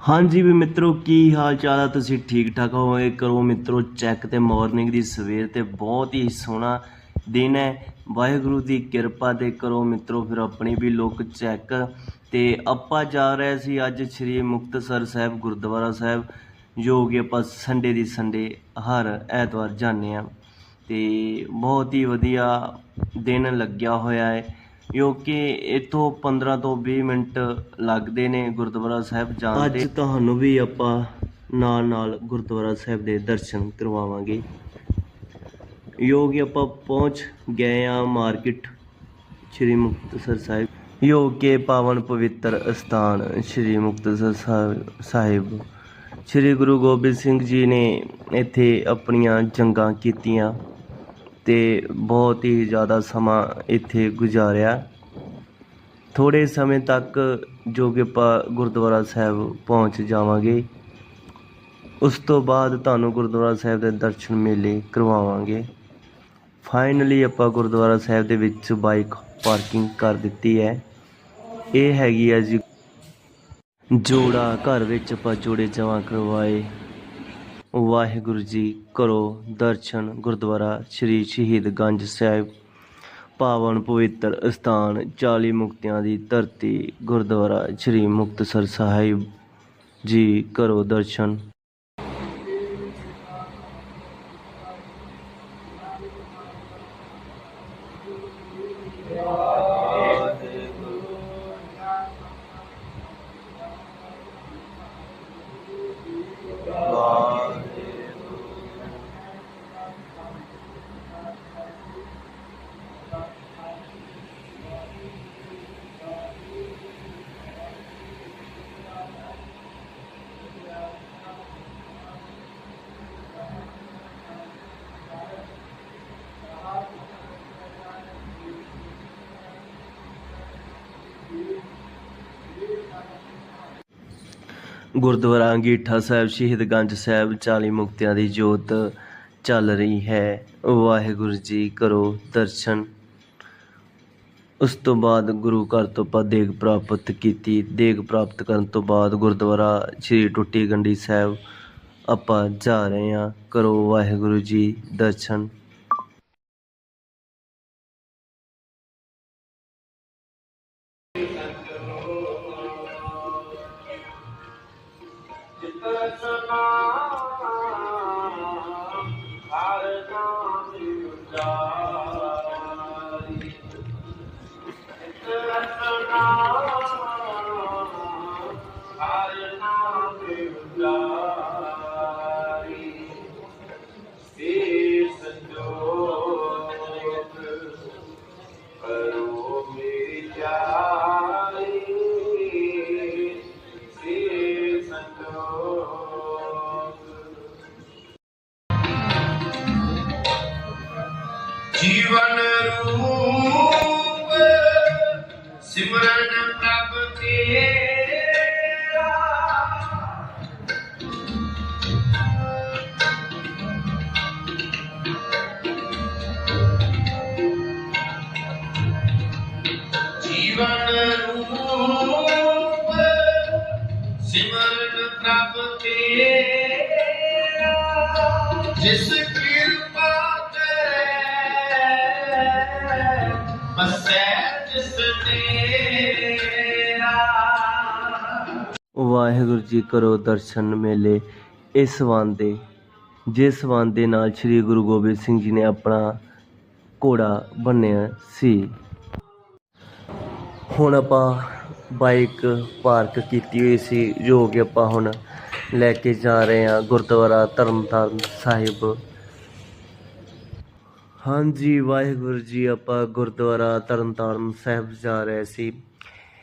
ਹਾਂਜੀ ਵੀ ਮਿੱਤਰੋ, ਕੀ ਹਾਲ ਚਾਲ ਆ? ਤੁਸੀਂ ਠੀਕ ਠਾਕ ਹੋਵੋਗੇ? ਕਰੋ ਮਿੱਤਰੋ, ਚੈੱਕ ਤੇ ਮਾਰਨਿੰਗ ਦੀ ਸਵੇਰ ਤੇ ਬਹੁਤ ਹੀ ਸੋਹਣਾ ਦਿਨ ਹੈ। ਵਾਹਿਗੁਰੂ ਦੀ ਕਿਰਪਾ ਤੇ ਕਰੋ ਮਿੱਤਰੋ, ਫਿਰ ਆਪਣੀ ਵੀ ਲੁੱਕ ਚੈੱਕ ਤੇ ਆਪਾਂ ਜਾ ਰਹੇ ਸੀ ਅੱਜ ਸ੍ਰੀ ਮੁਕਤਸਰ ਸਾਹਿਬ, ਗੁਰਦੁਆਰਾ ਸਾਹਿਬ, ਜੋ ਕਿ ਆਪਾਂ ਸੰਡੇ ਦੀ ਸੰਡੇ ਹਰ ਐਤਵਾਰ ਜਾਂਦੇ ਆ ਤੇ ਬਹੁਤ ਹੀ ਵਧੀਆ ਦਿਨ ਲੱਗਿਆ ਹੋਇਆ ਹੈ। ਕਿਉਂਕਿ ਇੱਥੋਂ 15 ਤੋਂ 20 ਮਿੰਟ ਲੱਗਦੇ ਨੇ ਗੁਰਦੁਆਰਾ ਸਾਹਿਬ ਜਾਣ ਦੇ ਅੱਜ ਤੁਹਾਨੂੰ ਵੀ ਆਪਾਂ ਨਾਲ ਨਾਲ ਗੁਰਦੁਆਰਾ ਸਾਹਿਬ ਦੇ ਦਰਸ਼ਨ ਕਰਵਾਵਾਂਗੇ। ਕਿ ਆਪਾਂ ਪਹੁੰਚ ਗਏ ਆ ਮਾਰਕੀਟ ਸ਼੍ਰੀ ਮੁਕਤਸਰ ਸਾਹਿਬ। ਜੋ ਕਿ ਪਾਵਨ ਪਵਿੱਤਰ ਸਥਾਨ ਸ਼੍ਰੀ ਮੁਕਤਸਰ ਸਾਹਿਬ ਸਾਹਿਬ। ਸ਼੍ਰੀ ਗੁਰੂ ਗੋਬਿੰਦ ਸਿੰਘ ਜੀ ਨੇ ਇੱਥੇ ਆਪਣੀਆਂ ਜੰਗਾਂ ਕੀਤੀਆਂ। ਤੇ ਬਹੁਤ ਹੀ ਜ਼ਿਆਦਾ ਸਮਾਂ ਇੱਥੇ ਗੁਜ਼ਾਰਿਆ। ਥੋੜ੍ਹੇ ਸਮੇਂ ਤੱਕ ਜੋ ਕਿ ਆਪਾਂ ਗੁਰਦੁਆਰਾ ਸਾਹਿਬ ਪਹੁੰਚ ਜਾਵਾਂਗੇ, ਉਸ ਤੋਂ ਬਾਅਦ ਤੁਹਾਨੂੰ ਗੁਰਦੁਆਰਾ ਸਾਹਿਬ ਦੇ ਦਰਸ਼ਨ ਮੇਲੇ ਕਰਵਾਵਾਂਗੇ। ਫਾਈਨਲੀ ਆਪਾਂ ਗੁਰਦੁਆਰਾ ਸਾਹਿਬ ਦੇ ਵਿੱਚ ਬਾਈਕ ਪਾਰਕਿੰਗ ਕਰ ਦਿੱਤੀ ਹੈ। ਇਹ ਹੈਗੀ ਆ ਜੀ ਜੋੜਾ ਘਰ ਵਿੱਚ ਆਪਾਂ ਜੋੜੇ ਜਮਾ ਕਰਵਾਏ। ਵਾਹਿਗੁਰੂ ਜੀ ਕਰੋ ਦਰਸ਼ਨ ਗੁਰਦੁਆਰਾ ਸ੍ਰੀ ਸ਼ਹੀਦ ਗੰਜ ਸਾਹਿਬ। ਪਾਵਨ ਪਵਿੱਤਰ ਅਸਥਾਨ 40 ਮੁਕਤਿਆਂ ਦੀ ਧਰਤੀ, ਗੁਰਦੁਆਰਾ ਸ੍ਰੀ ਮੁਕਤਸਰ ਸਾਹਿਬ। ਜੀ ਕਰੋ ਦਰਸ਼ਨ। ਗੁਰਦੁਆਰਾ ਅੰਗੀਠਾ ਸਾਹਿਬ ਸ਼ਹੀਦਗੰਜ ਸਾਹਿਬ 40 ਮੁਕਤਿਆਂ ਦੀ ਜੋਤ ਚੱਲ ਰਹੀ ਹੈ। ਵਾਹਿਗੁਰੂ ਜੀ ਕਰੋ ਦਰਸ਼ਨ। ਉਸ ਤੋਂ ਬਾਅਦ ਗੁਰੂ ਘਰ ਤੋਂ ਆਪਾਂ ਦੇਗ ਪ੍ਰਾਪਤ ਕੀਤੀ। ਦੇਗ ਪ੍ਰਾਪਤ ਕਰਨ ਤੋਂ ਬਾਅਦ ਗੁਰਦੁਆਰਾ ਸ੍ਰੀ ਟੁੱਟੀ ਗੰਢੀ ਸਾਹਿਬ ਆਪਾਂ ਜਾ ਰਹੇ ਹਾਂ। ਕਰੋ ਵਾਹਿਗੁਰੂ ਜੀ ਦਰਸ਼ਨ। Oh. ਜੀਵਨ ਰੂਪ ਸਿਮਰਨ ਪ੍ਰਭ ਤੇਰਾ। ਜੀਵਨ ਰੂਪ ਸਿਮਰਨ ਪ੍ਰਭ ਤੇਰਾ। ਜਿਸ ਕਿਰਪਾ ਵਾਹਿਗੁਰੂ ਜੀ ਕਰੋ ਦਰਸ਼ਨ ਮੇਲੇ ਇਸ ਵਾਂਦੇ, ਜਿਸ ਵਾਂਦੇ ਨਾਲ ਸ੍ਰੀ ਗੁਰੂ ਗੋਬਿੰਦ ਸਿੰਘ ਜੀ ਨੇ ਆਪਣਾ ਘੋੜਾ ਬੰਨਿਆ ਸੀ। ਹੁਣ ਆਪਾਂ ਬਾਈਕ ਪਾਰਕ ਕੀਤੀ ਹੋਈ ਸੀ, ਜੋ ਕਿ ਆਪਾਂ ਹੁਣ ਲੈ ਕੇ ਜਾ ਰਹੇ ਹਾਂ ਗੁਰਦੁਆਰਾ ਤਰਨਤਾਰਨ ਸਾਹਿਬ। ਹਾਂਜੀ ਵਾਹਿਗੁਰੂ ਜੀ ਆਪਾਂ ਗੁਰਦੁਆਰਾ ਤਰਨਤਾਰਨ ਸਾਹਿਬ ਜਾ ਰਹੇ ਸੀ।